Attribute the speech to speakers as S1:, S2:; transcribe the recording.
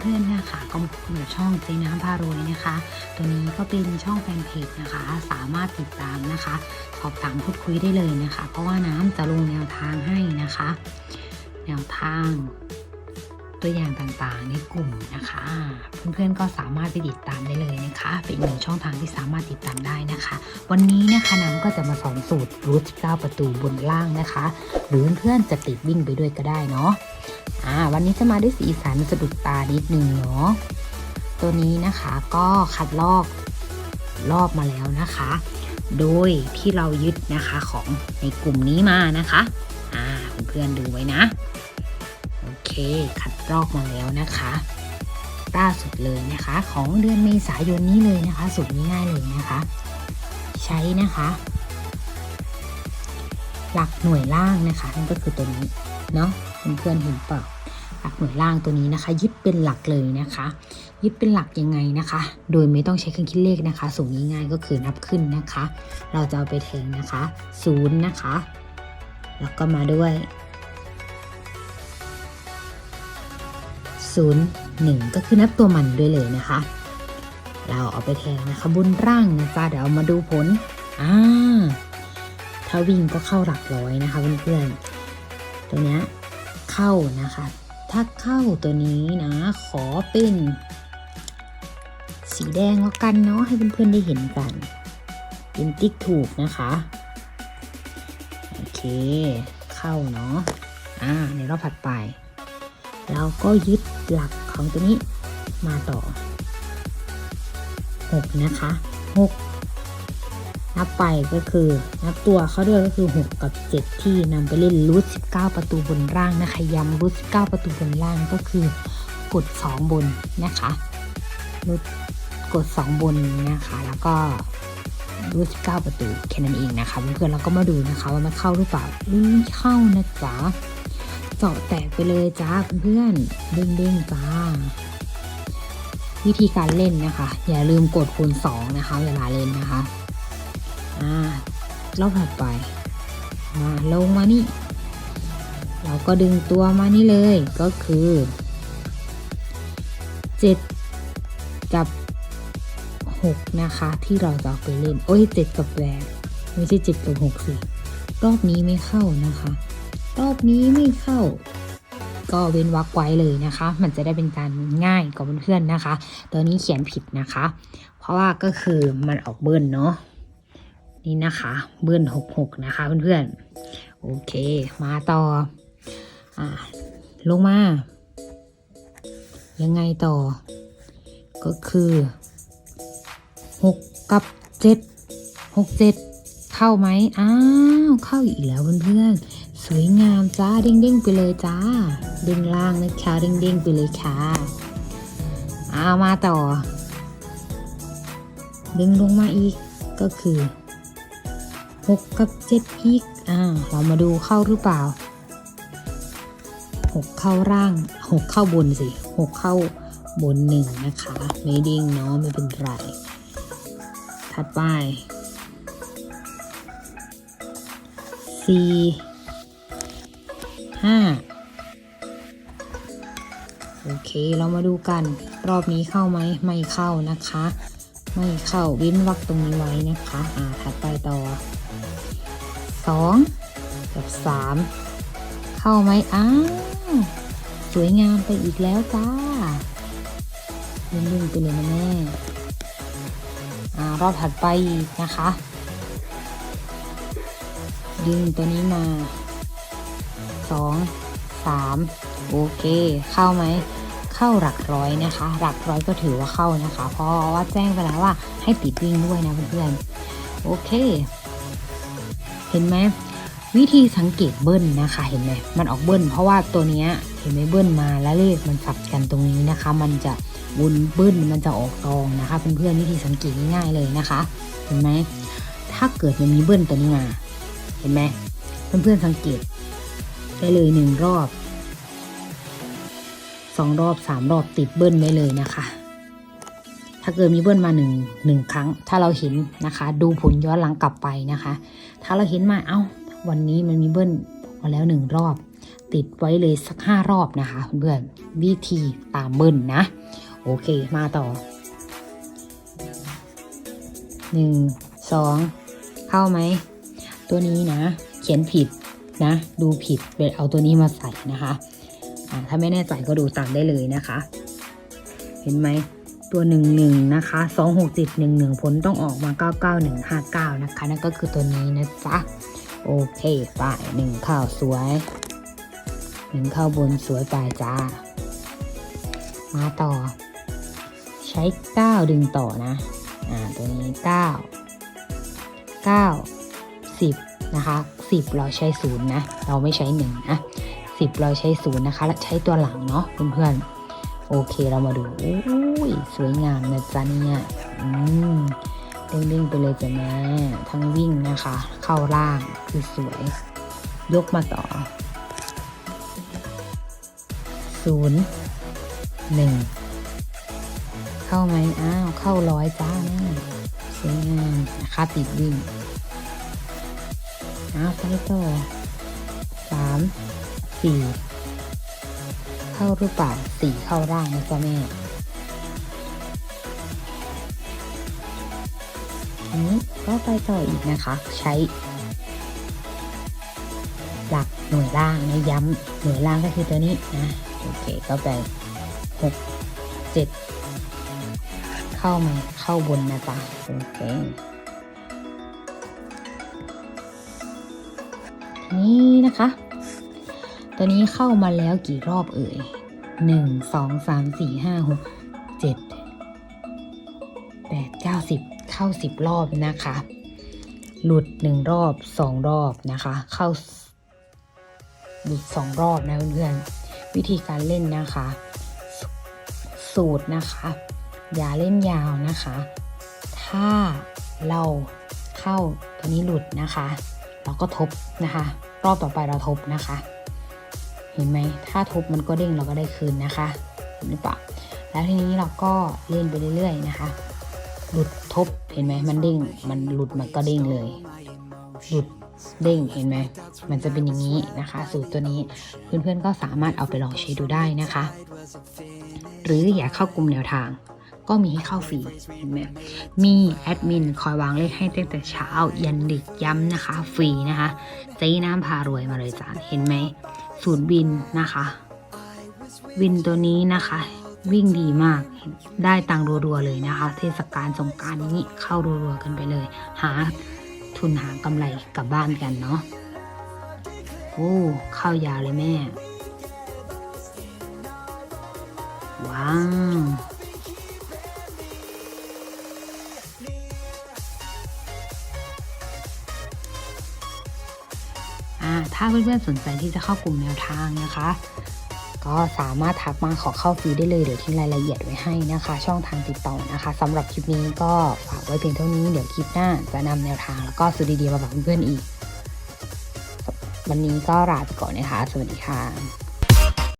S1: เพื่อนๆนะคะก็มาพบกับช่องเจน้ำพารวยนะคะ ตัวนี้ก็เป็นช่องแฟนเพจนะคะ สามารถติดตามนะคะ สอบถามพูดคุยได้เลยนะคะ เพราะว่าน้ำจะลงแนวทางให้นะคะ แนวทาง ตัวอย่างต่างๆในกลุ่มนะคะ เพื่อนๆก็สามารถไปติดตามได้เลยนะคะ เป็นหนึ่งช่องทางที่สามารถติดตามได้นะคะ วันนี้นะคะน้ำก็จะมาสอนสูตรรูท9ประตูบนล่างนะคะ หรือเพื่อนๆจะติดวิ่งไปด้วยก็ได้เนาะ อ่าวันนี้จะมาด้วยสีสันสะดุดตานิดนึงเนาะตัวนี้นะคะก็คัดลอกลอกมาแล้วนะคะ โดยที่เรายึดนะคะของในกลุ่มนี้มานะคะอ่าเพื่อนๆดูไว้นะ โอเค คัดลอกมาแล้วนะคะล่าสุดเลยนะคะ ของเดือนเมษายนนี้เลยนะคะสูตรนี้ง่ายเลยนะคะ ใช้นะคะ หลักหน่วยล่างนะคะนั่นก็คือตัวนี้เนาะเพื่อนๆเห็นเปล่า หลักหน่วยล่างตัวนี้นะคะ ยึดเป็นหลักเลยนะคะ ยึดเป็นหลักยังไงนะคะ โดยไม่ต้องใช้เครื่องคิดเลขนะคะ สูงง่ายๆก็คือนับขึ้นนะคะ เราจะเอาไปแทงนะคะศูนย์นะคะ แล้วก็มาด้วยศูนย์หนึ่งก็คือนับตัวมันด้วยเลยนะคะ เราเอาไปแทงนะคะบนร่างนะจ๊ะเดี๋ยวมาดูผลอ่าถ้าวิ่งก็เข้าหลักร้อยนะคะเพื่อนๆตัวเนี้ยเข้านะคะ ถ้าเข้าตัวนี้นะ ขอเป็น สีแดงแล้วกันเนาะให้เพื่อนๆได้เห็นกัน เป็นติ๊กถูกนะคะ โอเค เข้าเนาะอ่าในรอบถัดไป เราก็ยึดหลักของตัวนี้มาต่อ 6 นะคะ 6 นับไปก็คือนับตัวเขาด้วยก็คือ 6 กับ 7 ที่นำไปเล่นรูท19 ประตูบนล่างนะคะย้ำรูท19 ประตูบนล่างก็คือกด 2 บนนะคะรูทกด 2 บนนะคะ แล้วก็รูท19 ประตูแค่นั้นเองนะคะเพื่อนๆเราก็มาดูนะคะว่ามันเข้าหรือเปล่าอุ้ยเข้านะจ๊ะเจาะแตกไปเลยจ้าเพื่อนเด้งๆจ้าวิธีการเล่นนะคะ อย่าลืมกดคูณ2นะคะ เวลาเล่นนะคะ อ่ารอบถัดไปมาลงมานี่ เราก็ดึงตัวมานี่เลยก็คือ 7 กับ 6 นะคะ ที่เราจะเอไปเล่น โอ้ย 7 กับแปดไม่ใช่ 7 กับ6สิรอบนี้ไม่เข้านะคะ รอบนี้ไม่เข้า ก็เว้นวรรคไว้เลยนะคะ มันจะได้เป็นการง่ายกับเพื่อนๆนะคะ ตัวนี้เขียนผิดนะคะ เพราะว่าก็คือมันออกเบิ้ลเนาะ นี่นะคะเบิ้ลหกหกนะคะเพื่อนๆ โอเค มาต่ออ่าลงมา ยังไงต่อ ก็คือหกกับเจ็ดหกเจ็ดเข้าไหมอ้าว เข้าอีกแล้วเพื่อนๆ สวยงามจ้าเด้งๆไปเลยจ้า เด้งล่างนะคะเด้งๆไปเลยค่ะเอามาต่อ ดึงลงมาอีกก็คือ 6 กับ 7 อีก อ่า เรามาดูเข้าหรือเปล่า 6 เข้าร่าง 6 เข้าบนสิ 6 เข้าบนหนึ่งนะคะ ไม่ดิ้งเนาะไม่เป็นไร ถัดไปสี่ห้าโอเค เรามาดูกัน รอบนี้เข้าไหม ไม่เข้านะคะไม่เข้าเว้นวรรคตรงนี้ไว้นะคะ อ่า ถัดไปต่อ สองกับสามเข้าไหมอ้าวสวยงามไปอีกแล้วจ้าเล่นๆไปเลยนะแม่อ่ารอบถัดไปอีกนะคะ ดึงตัวนี้มาสองสามโอเค เข้าไหมเข้าหลักร้อยนะคะ หลักร้อยก็ถือว่าเข้านะคะ เพราะว่าแจ้งไปแล้วว่าให้ติดวิ่งด้วยนะเพื่อนๆโอเค เห็นไหมวิธีสังเกตเบิ้ลนะคะเห็นไหมมันออกเบิ้ลเพราะว่าตัวเนี้ยเห็นไหมเบิ้ลมาแล้วเลขมันสับกันตรงนี้นะคะ มันจะวนเบิ้ลมันจะออกตองนะคะเพื่อนๆวิธีสังเกตง่ายๆเลยนะคะ เห็นไหมถ้าเกิดมันมีเบิ้ลตัวนี้มา เห็นไหมเพื่อนๆสังเกตได้เลยหนึ่งรอบสองรอบสามรอบติดเบิ้ลไว้เลยนะคะ ถ้าเกิดมีเบิ้ลมาหนึ่งหนึ่งครั้ง ถ้าเราเห็นนะคะ ดูผลย้อนหลังกลับไปนะคะ ถ้าเราเห็นมาเอ้า วันนี้มันมีเบิ้ลมาแล้วหนึ่งรอบ ติดไว้เลยสักห้ารอบนะคะเพื่อนวิธีตามเบิ้ลนะ โอเคมาต่อหนึ่งสองเข้าไหม ตัวนี้นะ เขียนผิดนะ ดูผิดเลยเอาตัวนี้มาใส่นะคะถ้าไม่แน่ใจก็ดูตามได้เลยนะคะ เห็นไหม ตัวหนึ่งหนึ่งนะคะสองหกจิตหนึ่งหนึ่งผลต้องออกมาเก้าเก้าหนึ่งห้าเก้านะคะ นั่นก็คือตัวนี้นะจ๊ะ โอเคไปหนึ่งข้าวสวยหนึ่งข้าวบนสวยไปจ้า มาต่อ ใช้เก้าดึงต่อนะ อ่า ตัวนี้เก้าเก้าสิบนะคะสิบเราใช้ศูนย์นะ เราไม่ใช้หนึ่งนะสิบเราใช้ศูนย์นะคะ และใช้ตัวหลังเนาะเพื่อนๆ โอเคเรามาดูอ สวยงามนะจ๊ะเนี่ยอืมเด้งๆไปเลยจ้ะแม่ทั้งวิ่งนะคะ เข้าล่างคือสวย ยกมาต่อศูนย์หนึ่งเข้าไหมอ้าว เข้าร้อยจ้าแม่สวยงามนะคะติดวิ่งอ้าวไปต่อสามสี่เข้าหรือเปล่าสี่เข้าร่างนะจ๊ะแม่ นี้ก็ไปต่ออีกนะคะ ใช้ หลักหน่วยล่างนะย้ำหน่วยล่างก็คือตัวนี้นะโอเคก็ไปหกเจ็ดเข้ามาเข้าบนนะจ๊ะโอเคนี่นะคะ ตัวนี้เข้ามาแล้วกี่รอบเอ่ยหนึ่งสองสามสี่ห้าหกเจ็ดแปดเก้าสิบ เข้าสิบรอบนะคะ หลุดหนึ่งรอบสองรอบนะคะ เข้าหลุดสองรอบนะเพื่อนๆวิธีการเล่นนะคะ สูตรนะคะ อย่าเล่นยาวนะคะ ถ้าเราเข้าตัวนี้หลุดนะคะ เราก็ทบนะคะ รอบต่อไปเราทบนะคะ เห็นไหมถ้าทบมันก็เด้งเราก็ได้คืนนะคะเห็นหรือเปล่าแล้วทีนี้เราก็เล่นไปเรื่อยๆนะคะ หลุดทบเห็นไหมมันเด้ง มันหลุดมันก็เด้งเลย หลุดเด้งเห็นไหมมันจะเป็นอย่างนี้นะคะ สูตรตัวนี้เพื่อนๆก็สามารถเอาไปลองใช้ดูได้นะคะ หรืออยากเข้ากลุ่มแนวทาง ก็มีให้เข้าฟรีเห็นไหมมีแอดมินคอยวางเลขให้ตั้งแต่เช้ายันดึกย้ำนะคะ ฟรีนะคะเจ๊น้ำพารวยมาเลยจ้าเห็นไหมสูตรวินนะคะ วินตัวนี้นะคะ วิ่งดีมาก ได้ตังรัวๆเลยนะคะ เทศกาลสงการนี้เข้ารัวๆกันไปเลย หาทุนหากำไรกลับบ้านกันเนาะโอ้เข้ายาวเลยแม่ ว้าวอ่าถ้าเพื่อนๆสนใจที่จะเข้ากลุ่มแนวทางนะคะ ก็สามารถทักมาขอเข้าฟรีได้เลยเดี๋ยวทิ้งรายละเอียดไว้ให้นะคะ ช่องทางติดต่อนะคะสำหรับคลิปนี้ก็ฝากไว้เพียงเท่านี้เดี๋ยวคลิปหน้าจะนำแนวทางแล้วก็สูตรดีๆมาฝากเพื่อนๆอีก วันนี้ก็ลาไปก่อนนะคะ สวัสดีค่ะ